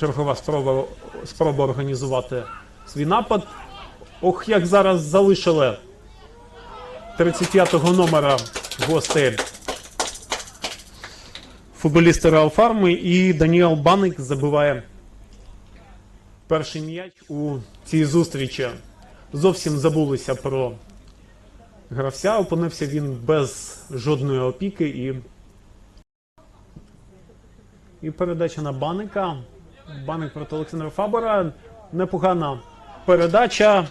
Чергова спроба, спроба організувати свій напад. Ох, як зараз залишили 35-го номера гостей футболісти Реал Фарми і Даніел Баник забиває перший м'яч у цій зустрічі. Зовсім забулися про гравця. Опинився він без жодної опіки і. І передача на Баника. Баник проти Олександра Фабера. Непогана передача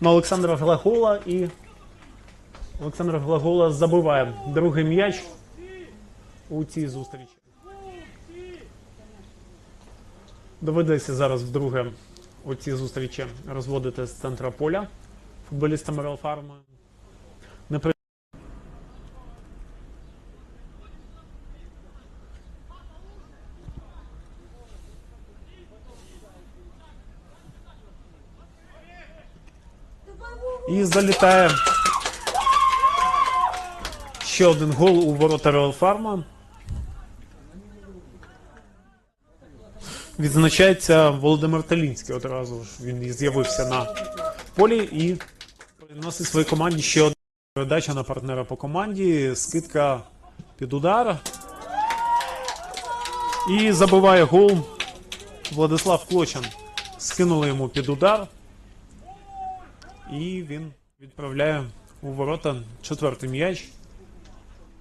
на Олександра Глагола і Олександр Глагола забиває другий м'яч у цій зустрічі. Доведеться зараз вдруге у цій зустрічі розводити з центра поля футболістами Реал І залітає ще один гол у ворота Реал Фарма. Відзначається Володимир Талінський одразу ж. Він з'явився на полі і приносить своїй команді ще одну передача на партнера по команді. Скидка під удар. І забиває гол Владислав Клочан. Скинули йому під удар. І він відправляє у ворота четвертий м'яч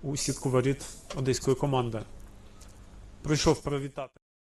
у сітку воріт одеської команди. Прийшов привітати.